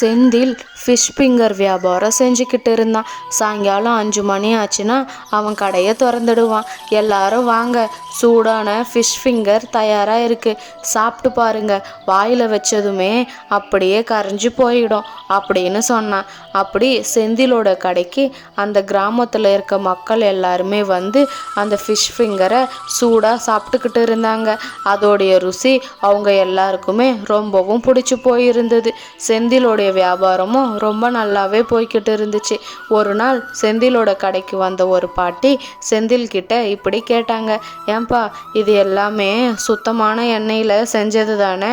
Senthil fish finger வியாபாரம் செஞ்சுக்கிட்டு இருந்தான். சாயங்காலம் அஞ்சு மணி ஆச்சுன்னா அவன் கடையை திறந்துடுவான். எல்லாரும் வாங்க சூடான ஃபிஷ் ஃபிங்கர் தயாராக இருக்குது சாப்பிட்டு பாருங்க வாயில் வச்சதுமே அப்படியே கரைஞ்சி போயிடும் அப்படின்னு சொன்னான். அப்படி செந்திலோட கடைக்கு அந்த கிராமத்தில் இருக்க மக்கள் எல்லாருமே வந்து அந்த ஃபிஷ் ஃபிங்கரை சூடாக சாப்பிட்டுக்கிட்டு இருந்தாங்க. அதோடைய ருசி அவங்க எல்லாருக்குமே ரொம்பவும் பிடிச்சி போயிருந்தது. செந்திலோட செந்திலோடைய வியாபாரமும் ரொம்ப நல்லாவே போய்கிட்டு இருந்துச்சு. ஒரு நாள் செந்திலோட கடைக்கு வந்த ஒரு பாட்டி செந்தில் கிட்ட இப்படி கேட்டாங்க. ஏன்பா இது எல்லாமே சுத்தமான எண்ணெயில் செஞ்சது தானே?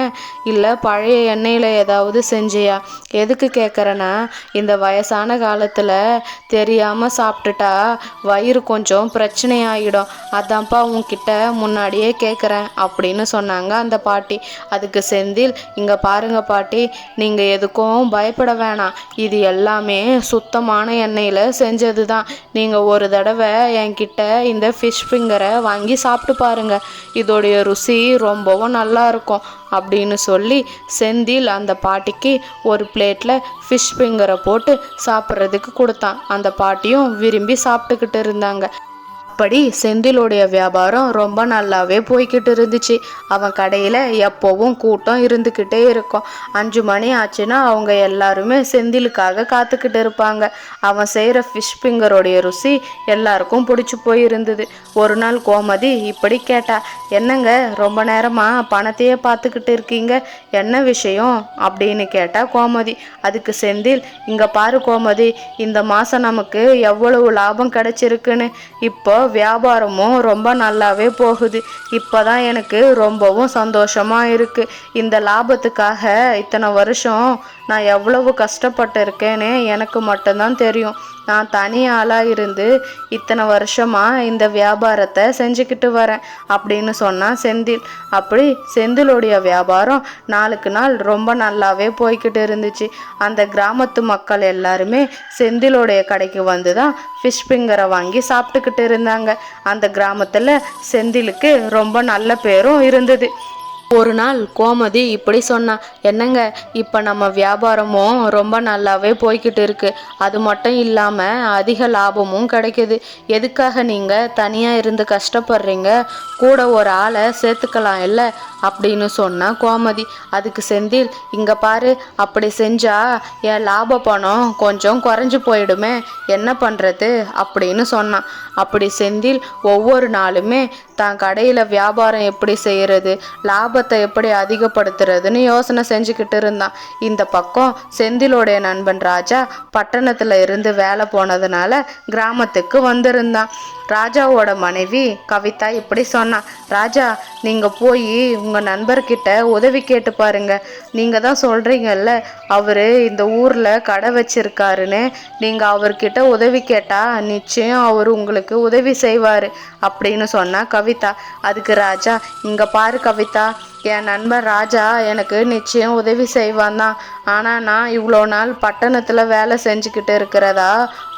இல்லை பழைய எண்ணெயில் ஏதாவது செஞ்சியா? எதுக்கு கேட்குறேன்னா இந்த வயசான காலத்தில் தெரியாமல் சாப்பிட்டுட்டா வயிறு கொஞ்சம் பிரச்சனையாகிடும் அதான்ப்பா உன்கிட்ட முன்னாடியே கேட்குறேன் அப்படின்னு சொன்னாங்க அந்த பாட்டி. அதுக்கு செந்தில் இங்கே பாருங்க பாட்டி நீங்கள் எதுக்கும் பயப்பட வேணாம். இது எல்லாமே சுத்தமான எண்ணெயில் செஞ்சது தான் நீங்கள் ஒரு தடவை என்கிட்ட இந்த ஃபிஷ் ஃபிங்கரை வாங்கி சாப்பிட்டு பாருங்க. இதோடைய ருசி ரொம்பவும் நல்லா இருக்கும். அப்படின்னு சொல்லி செந்தில் அந்த பாட்டிக்கு ஒரு பிளேட்டில் ஃபிஷ் ஃபிங்கரை போட்டு சாப்பிட்றதுக்கு கொடுத்தான். அந்த பாட்டியும் விரும்பி சாப்பிட்டுக்கிட்டு இருந்தாங்க. அப்படி செந்திலுடைய வியாபாரம் ரொம்ப நல்லாவே போய்கிட்டு இருந்துச்சு. அவன் கடையில் எப்போவும் கூட்டம் இருந்துக்கிட்டே இருக்கும். அஞ்சு மணி ஆச்சுன்னா அவங்க எல்லாருமே செந்திலுக்காக காத்துக்கிட்டு இருப்பாங்க. அவன் செய்கிற ஃபிஷ் ஃபிங்கருடைய ருசி எல்லாருக்கும் பிடிச்சி போயிருந்தது. ஒரு நாள் கோமதி இப்படி கேட்டா என்னங்க ரொம்ப நேரமாக பணத்தையே பார்த்துக்கிட்டு இருக்கீங்க? என்ன விஷயம்? அப்படின்னு கேட்டா கோமதி. அதுக்கு செந்தில் இங்கே பாரு கோமதி இந்த மாதம் நமக்கு எவ்வளவு லாபம் கிடைச்சிருக்குன்னு. இப்போ வியாபாரமும் ரொம்ப நல்லாவே போகுது. இப்போ தான் எனக்கு ரொம்பவும் சந்தோஷமாக இருக்குது இந்த லாபத்துக்காக இத்தனை வருஷம் நான் எவ்வளவு கஷ்டப்பட்டு இருக்கேனே எனக்கு மட்டும்தான் தெரியும். நான் தனி ஆளாக இருந்து இத்தனை வருஷமாக இந்த வியாபாரத்தை செஞ்சுக்கிட்டு வரேன் அப்படின்னு சொன்னான் செந்தில். அப்படி செந்திலுடைய வியாபாரம் நாளுக்கு நாள் ரொம்ப நல்லாவே போய்கிட்டு இருந்துச்சு. அந்த கிராமத்து மக்கள் எல்லாருமே செந்திலுடைய கடைக்கு வந்து தான் ஃபிஷ் ஃபிங்கரை வாங்கி சாப்பிட்டுக்கிட்டு இருந்தாங்க. அந்த கிராமத்தில் செந்திலுக்கு ரொம்ப நல்ல பேரும் இருந்தது. ஒரு நாள் கோமதி இப்படி சொன்னா என்னங்க இப்போ நம்ம வியாபாரமும் ரொம்ப நல்லாவே போய்கிட்டு இருக்கு. அது மட்டும் இல்லாமல் அதிக லாபமும் கிடைக்குது. எதுக்காக நீங்கள் தனியாக இருந்து கஷ்டப்படுறீங்க? கூட ஒரு ஆளை சேர்த்துக்கலாம் இல்லை? அப்படின்னு சொன்னால் கோமதி. அதுக்கு செந்தில் இங்கே பாரு அப்படி செஞ்சால் என் லாப பணம் கொஞ்சம் குறைஞ்சி போயிடுமே. என்ன பண்ணுறது அப்படின்னு சொன்னான் அப்படி செந்தில் ஒவ்வொரு நாளுமே தான் கடையில் வியாபாரம் எப்படி செய்கிறது லாபத்தை எப்படி அதிகப்படுத்துறதுன்னு யோசனை செஞ்சுக்கிட்டு இருந்தான். இந்த பக்கம் செந்திலோடைய நண்பன் ராஜா பட்டணத்தில் இருந்து வேலை போனதுனால கிராமத்துக்கு வந்திருந்தான். ராஜாவோட மனைவி கவிதா இப்படி சொன்னான் ராஜா நீங்கள் போய் உங்கள் நண்பர்கிட்ட உதவி கேட்டு பாருங்க. நீங்கள் தான் சொல்கிறீங்கல்ல அவர் இந்த ஊரில் கடை வச்சிருக்காருன்னு. நீங்கள் அவர்கிட்ட உதவி கேட்டால் நிச்சயம் அவர் உங்களுக்கு உதவி செய்வார் அப்படின்னு சொன்னால் கவி கவிதா. அதுக்கு ராஜா இங்கே பாரு கவிதா என் நண்பன் ராஜா எனக்கு நிச்சயம் உதவி செய்வான் தான். ஆனால் நான் இவ்வளோ நாள் பட்டணத்தில் வேலை செஞ்சுக்கிட்டு இருக்கிறதா?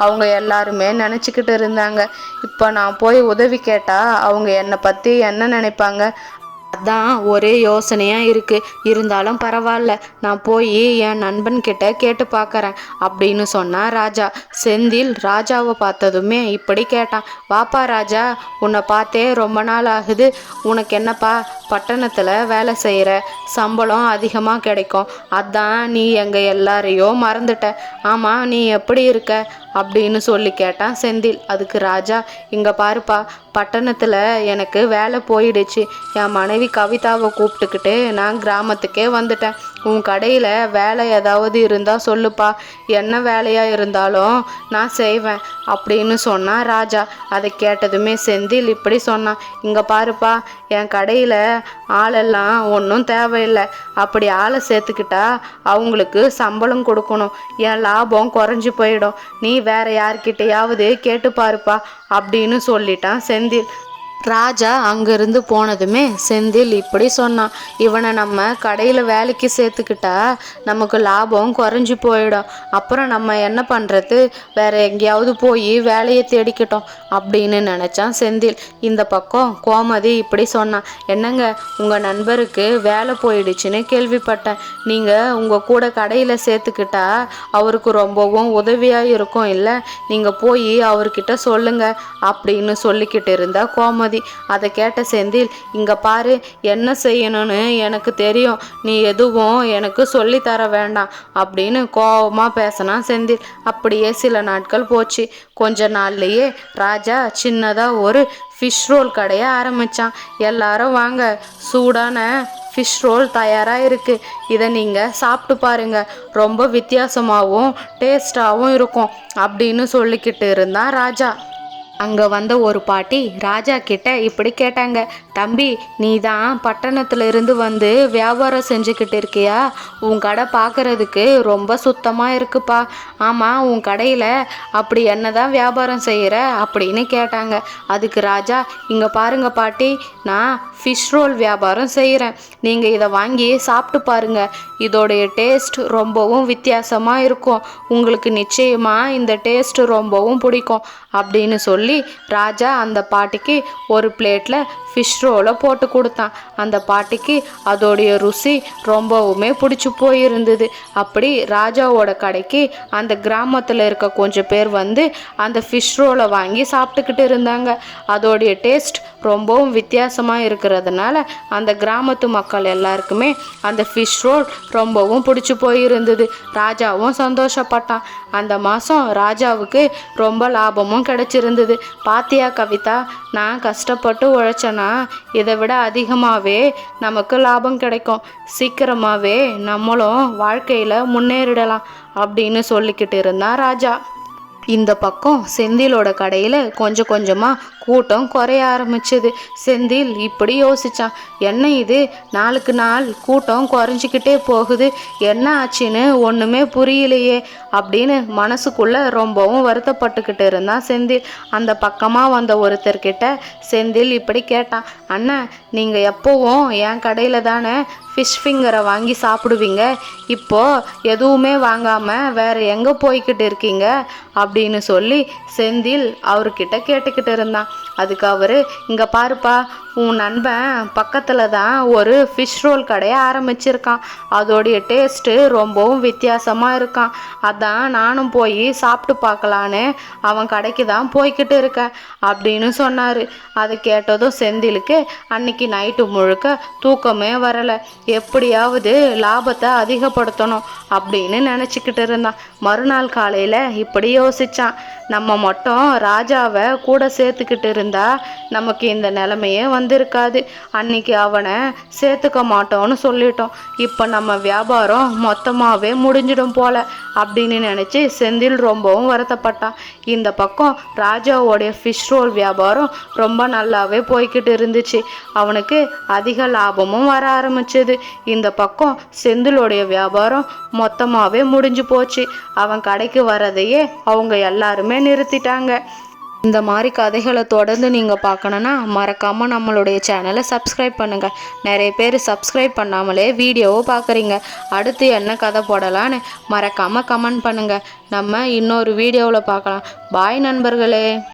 அவங்க எல்லாருமே நினச்சிக்கிட்டு இருந்தாங்க. இப்போ நான் போய் உதவி கேட்டால் அவங்க என்னை பற்றி என்ன நினைப்பாங்க? அதான் ஒரே யோசனையாக இருக்குது இருந்தாலும் பரவாயில்ல நான் போய் என் நண்பன் கிட்ட கேட்டு பார்க்குறேன் அப்படின்னு சொன்னா ராஜா. செந்தில் ராஜாவை பார்த்ததுமே இப்படி கேட்டான். வாப்பா ராஜா உன்னை பார்த்தே ரொம்ப நாள் ஆகுது. உனக்கு என்னப்பா பட்டணத்தில் வேலை செய்கிற சம்பளம் அதிகமாக கிடைக்கும். அதான் நீ எங்கள் எல்லாரையும் மறந்துட்ட. ஆமாம் நீ எப்படி இருக்க? அப்படின்னு சொல்லி கேட்டான் செந்தில் அதுக்கு ராஜா இங்கே பாருப்பா பட்டணத்தில் எனக்கு வேலை போயிடுச்சு. என் மனைவி கவிதாவை கூப்பிட்டுக்கிட்டு நான் கிராமத்துக்கே வந்துட்டேன். உன் கடையில் வேலை ஏதாவது இருந்தால் சொல்லுப்பா. என்ன வேலையாக இருந்தாலும் நான் செய்வேன் அப்படின்னு சொன்னான் ராஜா. அதை கேட்டதுமே செந்தில் இப்படி சொன்னான். இங்கே பாருப்பா என் கடையில் ஆளெல்லாம் ஒன்றும் தேவையில்லை. அப்படி ஆளை சேர்த்துக்கிட்டா அவங்களுக்கு சம்பளம் கொடுக்கணும். என் லாபம் குறைஞ்சி போயிடும். நீ வேற யார்கிட்டையாவது கேட்டு பாருப்பா அப்படின்னு சொல்லிட்டான் செந்தில். ராஜா அங்கிருந்து போனதுமே செந்தில் இப்படி சொன்னான் இவனை நம்ம கடையில் வேலைக்கு சேர்த்துக்கிட்டா நமக்கு லாபம் குறைஞ்சி போயிடும். அப்புறம் நம்ம என்ன பண்ணுறது வேற எங்கேயாவது போய் வேலையை தேடிக்கிட்டோம் அப்படின்னு நினச்சான் செந்தில். இந்த பக்கம் கோமதி இப்படி சொன்னான் என்னங்க உங்கள் நண்பருக்கு வேலை போயிடுச்சுன்னு கேள்விப்பட்டேன். நீங்கள் உங்கள் கூட கடையில் சேர்த்துக்கிட்டா அவருக்கு ரொம்பவும் உதவியாக இருக்கும் இல்லை? நீங்கள் போய் அவர்கிட்ட சொல்லுங்கள் அப்படின்னு சொல்லிக்கிட்டு இருந்தா கோமதி. கோமதி அதை கேட்ட செந்தில் இங்கே பாரு என்ன செய்யணும்னு எனக்கு தெரியும். நீ எதுவும் எனக்கு சொல்லித்தர தர வேண்டாம் அப்படின்னு கோபமாக பேசினா செந்தில். அப்படியே சில நாட்கள் போச்சு. கொஞ்ச நாள்லேயே ராஜா சின்னதாக ஒரு ஃபிஷ் ரோல் கடையை ஆரம்பித்தான் எல்லாரும் வாங்க சூடான ஃபிஷ் ரோல் தயாராக இருக்குது இதை நீங்கள் சாப்பிட்டு பாருங்கள் ரொம்ப வித்தியாசமாகவும் டேஸ்டாகவும் இருக்கும் அப்படின்னு சொல்லிக்கிட்டு இருந்தான் ராஜா. அங்கே வந்த ஒரு பாட்டி ராஜா கிட்ட இப்படி கேட்டாங்க தம்பி நீ தான் பட்டணத்துல இருந்து வந்து வியாபாரம் செஞ்சுக்கிட்டு இருக்கியா? உன் கடை பார்க்கறதுக்கு ரொம்ப சுத்தமாக இருக்குப்பா. ஆமாம் உன் கடையில் அப்படி என்ன தான் வியாபாரம் செய்கிற அப்படின்னு கேட்டாங்க. அதுக்கு ராஜா இங்கே பாருங்க பாட்டி நான் ஃபிஷ் ரோல் வியாபாரம் செய்கிறேன் நீங்கள் இதை வாங்கி சாப்பிட்டு பாருங்க. இதோடைய டேஸ்ட் ரொம்பவும் வித்தியாசமாக இருக்கும். உங்களுக்கு நிச்சயமாக இந்த டேஸ்ட் ரொம்பவும் பிடிக்கும். அப்படின்னு சொல்லி ராஜா அந்த பாட்டிக்கு ஒரு பிளேட்டில் ஃபிஷ் ரோலை போட்டு கொடுத்தான். அந்த பாட்டிக்கு அதோடைய ருசி ரொம்பவுமே பிடிச்சி போயிருந்தது. அப்படி ராஜாவோட கடைக்கு அந்த கிராமத்தில் இருக்க கொஞ்சம் பேர் வந்து அந்த ஃபிஷ் ரோலை வாங்கி சாப்பிட்டுக்கிட்டு இருந்தாங்க. அதோடைய டேஸ்ட் ரொம்பவும் வித்தியாசமாக இருக்கிறதுனால அந்த கிராமத்து மக்கள் எல்லாருக்குமே அந்த ஃபிஷ் ரோல் ரொம்பவும் பிடிச்சி போயிருந்தது. ராஜாவும் சந்தோஷப்பட்டான். அந்த மாதம் ராஜாவுக்கு ரொம்ப லாபமும் கிடச்சிருந்தது. பாத்தியா கவிதா நான் கஷ்டப்பட்டு உழைச்சேன்னா இதை விட அதிகமாகவே நமக்கு லாபம் கிடைக்கும். சீக்கிரமாகவே நம்மளும் வாழ்க்கையில் முன்னேறிடலாம் அப்படின்னு சொல்லிக்கிட்டு இருந்தான் ராஜா. இந்த பக்கம் செந்திலோட கடையில் கொஞ்சம் கொஞ்சமாக கூட்டம் குறைய ஆரம்பிச்சது. செந்தில் இப்படி யோசிச்சான் என்ன இது? நாளுக்கு நாள் கூட்டம் குறைஞ்சிக்கிட்டே போகுது. என்ன ஆச்சுன்னு ஒன்றுமே புரியலையே அப்படின்னு மனசுக்குள்ளே ரொம்பவும் வருத்தப்பட்டுக்கிட்டு இருந்தான் செந்தில். அந்த பக்கமாக வந்த ஒருத்தர்கிட்ட செந்தில் இப்படி கேட்டான் அண்ணன் நீங்கள் எப்போவும் என் கடையில் தானே ஃபிஷ் ஃபிங்கரை வாங்கி சாப்பிடுவீங்க. இப்போ எதுவுமே வாங்காமல் வேற எங்கே போய்கிட்டு இருக்கீங்க? அப்படின்னு சொல்லி செந்தில் அவர்கிட்ட கேட்டுக்கிட்டு இருந்தான். அதுக்கு அவர் இங்கே பாருப்பா உன் நண்பன் பக்கத்தில் தான் ஒரு ஃபிஷ் ரோல் கடையை ஆரம்பிச்சிருக்கான். அதோடைய டேஸ்ட்டு ரொம்பவும் வித்தியாசமாக இருக்கான். அதான் நானும் போய் சாப்பிட்டு பார்க்கலான்னு அவன் கடைக்கு தான் போய்கிட்டு இருக்கேன் அப்படின்னு சொன்னார். அதை கேட்டதும் செந்திலுக்கு அன்னைக்கு நைட்டு முழுக்க தூக்கமே வரலை. எப்படியாவது லாபத்தை அதிகப்படுத்தணும் அப்படின்னு நினச்சிக்கிட்டு இருந்தான். மறுநாள் காலையில் இப்படி யோசித்தான் நம்ம மட்டும் ராஜாவை கூட சேர்த்துக்கிட்டு இருந்தா நமக்கு இந்த நிலைமையே வந்திருக்காது. அன்னைக்கு அவனை சேர்த்துக்க மாட்டோம்னு சொல்லிட்டோம். இப்போ நம்ம வியாபாரம் மொத்தமாகவே முடிஞ்சிடும் போல அப்படின்னு நினச்சி செந்தில் ரொம்பவும் வருத்தப்பட்டான். இந்த பக்கம் ராஜாவோடைய ஃபிஷ் ரோல் வியாபாரம் ரொம்ப நல்லாவே போய்கிட்டு இருந்துச்சு. அவனுக்கு அதிக லாபமும் வர ஆரம்பிச்சது. இந்த பக்கம் செந்திலோடைய வியாபாரம் மொத்தமாகவே முடிஞ்சு போச்சு. அவன் கடைக்கு வரதையே அவங்க எல்லாருமே நிறுத்திட்டாங்க. இந்த மாதிரி கதைகளை தொடர்ந்து நீங்கள் பார்க்கணுன்னா மறக்காமல் நம்மளுடைய சேனலை சப்ஸ்கிரைப் பண்ணுங்கள் நிறைய பேர் சப்ஸ்கிரைப் பண்ணாமலே வீடியோவை பார்க்குறீங்க. அடுத்து என்ன கதை போடலான்னு மறக்காமல் கமெண்ட் பண்ணுங்கள் நம்ம இன்னொரு வீடியோவில் பார்க்கலாம். பாய் நண்பர்களே.